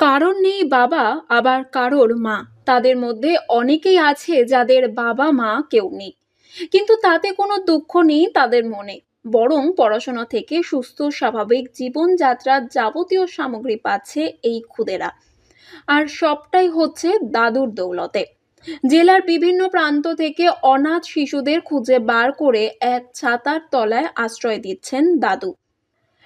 কারোর নেই বাবা, আবার কারোর মা। তাদের মধ্যে অনেকেই আছে যাদের বাবা মা কেউ নেই। কিন্তু তাতে কোনো দুঃখ নেই তাদের মনে। বরং পড়াশোনা থেকে সুস্থ, স্বাভাবিক জীবনযাত্রার যাবতীয় সামগ্রী পাচ্ছে এই খুদেরা। আর সবটাই হচ্ছে দাদুর দৌলতে। জেলার বিভিন্ন প্রান্ত থেকে অনাথ শিশুদের খুঁজে বার করে এক ছাতার তলায় আশ্রয় দিচ্ছেন দাদু।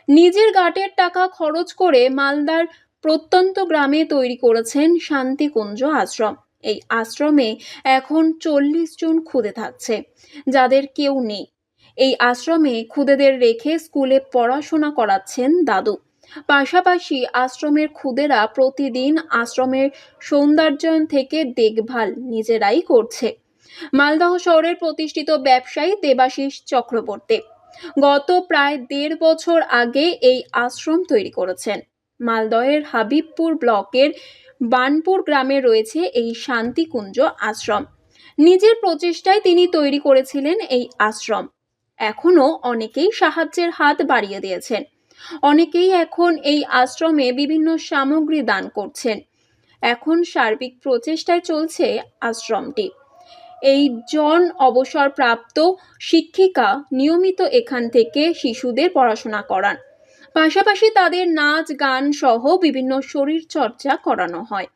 নিজের গাটের টাকা খরচ করে মালদার প্রত্যন্ত গ্রামে তৈরি করেছেন শান্তিকুঞ্জ আশ্রম। এই আশ্রমে এখন চল্লিশ জন খুদে থাকছে, যাদের কেউ নেই। এই আশ্রমে খুদেদের রেখে স্কুলে পড়াশোনা করাচ্ছেন দাদু। পাশাপাশি আশ্রমের খুদেরা প্রতিদিন আশ্রমের সৌন্দর্যায়ন থেকে দেখভাল নিজেরাই করছে। মালদহ শহরের প্রতিষ্ঠিত ব্যবসায়ী দেবাশিস চক্রবর্তী গত প্রায় দেড় বছর আগে এই আশ্রম তৈরি করেছেন। মালদহের হাবিবপুর ব্লকের বানপুর গ্রামে রয়েছে এই শান্তিকুঞ্জ আশ্রম। নিজের প্রচেষ্টায় তিনি তৈরি করেছিলেন এই আশ্রম। এখনও অনেকেই সাহায্যের হাত বাড়িয়ে দিয়েছেন। অনেকেই এখন এই আশ্রমে বিভিন্ন সামগ্রী দান করছেন। এখন সার্বিক প্রচেষ্টায় চলছে আশ্রমটি। এই জন অবসরপ্রাপ্ত শিক্ষিকা নিয়মিত এখান থেকে শিশুদের পড়াশোনা করান। পাশাপাশি তাদের নাচ, গান সহ বিভিন্ন শরীর চর্চা করানো হয়।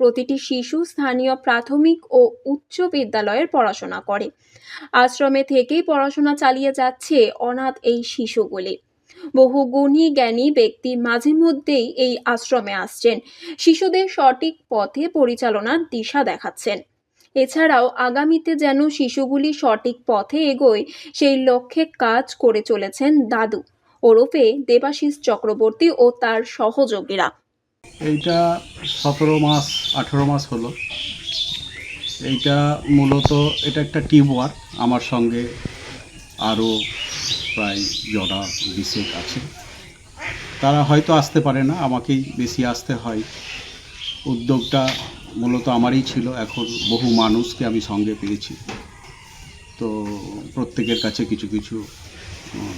প্রতিটি শিশু স্থানীয় প্রাথমিক ও উচ্চ বিদ্যালয়ের পড়াশোনা করে। আশ্রমে থেকেই পড়াশোনা চালিয়ে যাচ্ছে অনাথ এই শিশুগুলি। বহু গুণী জ্ঞানী ব্যক্তি মাঝে মধ্যেই এই আশ্রমে আসছেন। শিশুদের সঠিক পথে পরিচালনার দিশা দেখাচ্ছেন। এছাড়াও আগামীতে যেন শিশুগুলি সঠিক পথে এগোয়, সেই লক্ষ্যে কাজ করে চলেছেন দাদু। ওরফে দেবাশিস চক্রবর্তী ও তার সহযোগীরা। এইটা সতেরো মাস, আঠেরো মাস হলো। এইটা মূলত, এটা একটা টিম ওয়ার্ক আমার সঙ্গে আরও প্রায় জনা বিশেক আছে। তারা হয়তো আসতে পারে না, আমাকেই বেশি আসতে হয়। উদ্যোগটা মূলত আমারই ছিল, এখন বহু মানুষকে আমি সঙ্গে পেয়েছি। তো প্রত্যেকের কাছে কিছু কিছু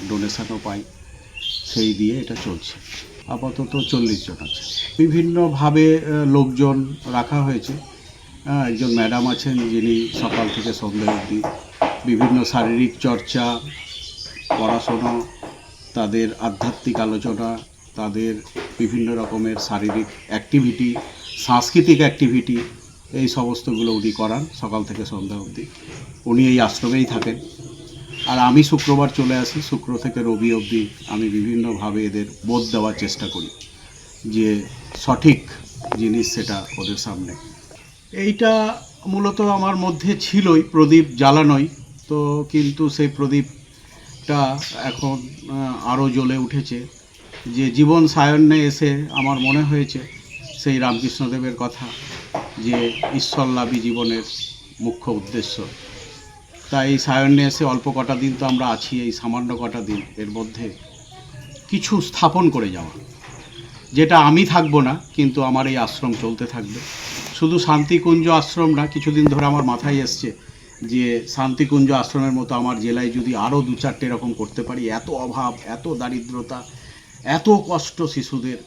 ডোনেশনও পাই। সেই দিয়ে এটা চলছে। আপাতত চল্লিশ জন আছে। বিভিন্নভাবে লোকজন রাখা হয়েছে। হ্যাঁ, একজন ম্যাডাম আছেন যিনি সকাল থেকে সন্ধ্যা অবধি বিভিন্ন শারীরিক চর্চা পড়াশোনা তাদের আধ্যাত্মিক আলোচনা তাদের বিভিন্ন রকমের শারীরিক অ্যাক্টিভিটি সাংস্কৃতিক অ্যাক্টিভিটি এই সমস্তগুলো উনি করান সকাল থেকে সন্ধ্যা অবধি। উনি এই আশ্রমেই থাকেন। আর আমি শুক্রবার চলে আসি, শুক্র থেকে রবি অবধি আমি বিভিন্নভাবে এদের বোধ দেওয়ার চেষ্টা করি যে সঠিক জিনিস সেটা ওদের সামনে। এইটা মূলত আমার মধ্যে ছিলই, প্রদীপ জ্বালানোই। তো কিন্তু সেই প্রদীপটা এখন আরও জ্বলে উঠেছে। যে জীবন সায়ন্যে এসে আমার মনে হয়েছে সেই রামকৃষ্ণদেবের কথা যে ঈশ্বরলাভী জীবনের মুখ্য উদ্দেশ্য। তাই এই সায়ন্যে এসে অল্প কটা দিন তো আমরা আছি, এই সামান্য কটা দিন এর মধ্যে কিছু স্থাপন করে যাওয়া। যেটা আমি থাকব না, কিন্তু আমার এই আশ্রম চলতে থাকবে। শুধু শান্তিকুঞ্জ আশ্রম না, কিছুদিন ধরে আমার মাথায় এসছে যে শান্তিকুঞ্জ আশ্রমের মতো আমার জেলায় যদি আরও দু চারটে এরকম করতে পারি, এত অভাব, এত দারিদ্রতা, এত কষ্ট শিশুদের,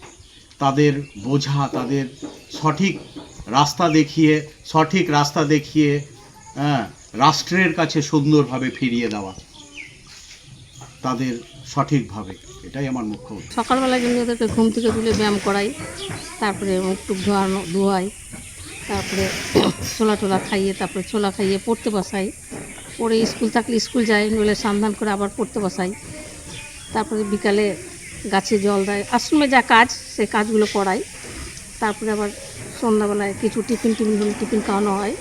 তাদের বোঝা, তাদের সঠিক রাস্তা দেখিয়ে, সঠিক রাস্তা দেখিয়ে হ্যাঁ রাষ্ট্রের কাছে সুন্দরভাবে ফিরিয়ে দেওয়া। তাদের সঠিকভাবে। এটাই আমার মুখ্য। সকালবেলায় কিন্তু ওদেরকে ঘুম থেকে তুলে ব্যায়াম করাই, তারপরে মুখ টুক ধোয়ানো ধোয়াই, তারপরে ছোলা টোলা খাইয়ে, তারপরে ছোলা খাইয়ে পড়তে বসাই। পরে স্কুল থাকলে স্কুল যাই নইলে সন্ধান করে আবার পড়তে বসাই। তারপরে বিকালে গাছে জল দেয়। আশ্রমে যা কাজ সেই কাজগুলো করাই। তারপরে আবার সন্ধ্যাবেলায় কিছু টিফিন টিফিন টিফিন খাওয়ানো হয়।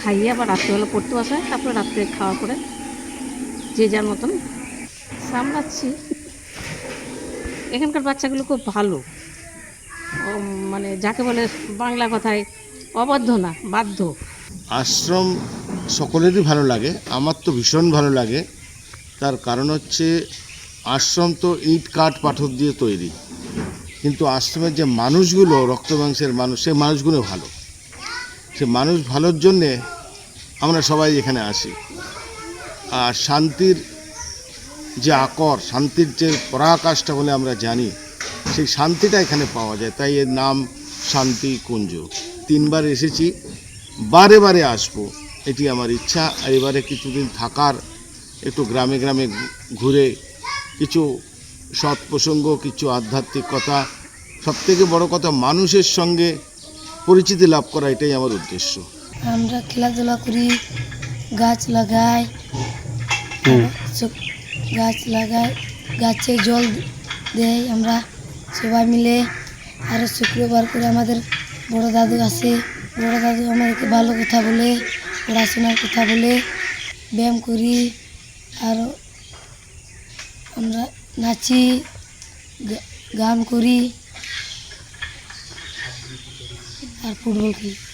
খাইয়ে আবার রাত্রেবেলা পড়তে বসায় তারপরে রাত্রে খাওয়া করে, যে যার মতন সামলাচ্ছি। এখানকার বাচ্চাগুলো খুব ভালো। মানে যাকে বলে বাংলা কথায় অবাধ্য না, বাধ্য। আশ্রম সকলেরই ভালো লাগে, আমার তো ভীষণ ভালো লাগে। তার কারণ হচ্ছে আশ্রম তো ইট, কাঠ, পাথর দিয়ে তৈরি। কিন্তু আশ্রমের যে মানুষগুলো, রক্ত মাংসের মানুষ সে মানুষগুলো ভালো। সে মানুষ ভালোর জন্যে আমরা সবাই এখানে আসি। আর শান্তির যে আকর, শান্তির যে পরাকাশটা বলে আমরা জানি, সেই শান্তিটা এখানে পাওয়া যায়। তাই এর নাম শান্তি কুঞ্জ। তিনবার এসেছি, বারে বারে আসব, এটি আমার ইচ্ছা। আর এবারে কিছুদিন থাকার, একটু গ্রামে গ্রামে ঘুরে কিছু সৎ প্রসঙ্গ কিছু আধ্যাত্মিকতা, সবথেকে বড় কথা মানুষের সঙ্গে পরিচিতি লাভ করা এটাই আমার উদ্দেশ্য। আমরা খেলাধুলা করি গাছ লাগাই সব- গাছ লাগাই গাছে জল দেয় আমরা সবাই মিলে। আর শুক্রবার করে আমাদের বড় দাদু আসে বড় দাদু আমাদেরকে ভালো কথা বলে পড়াশোনার কথা বলে ব্যায়াম করি আর আমরা নাচি গান করি। আর ফুটবল খেলি।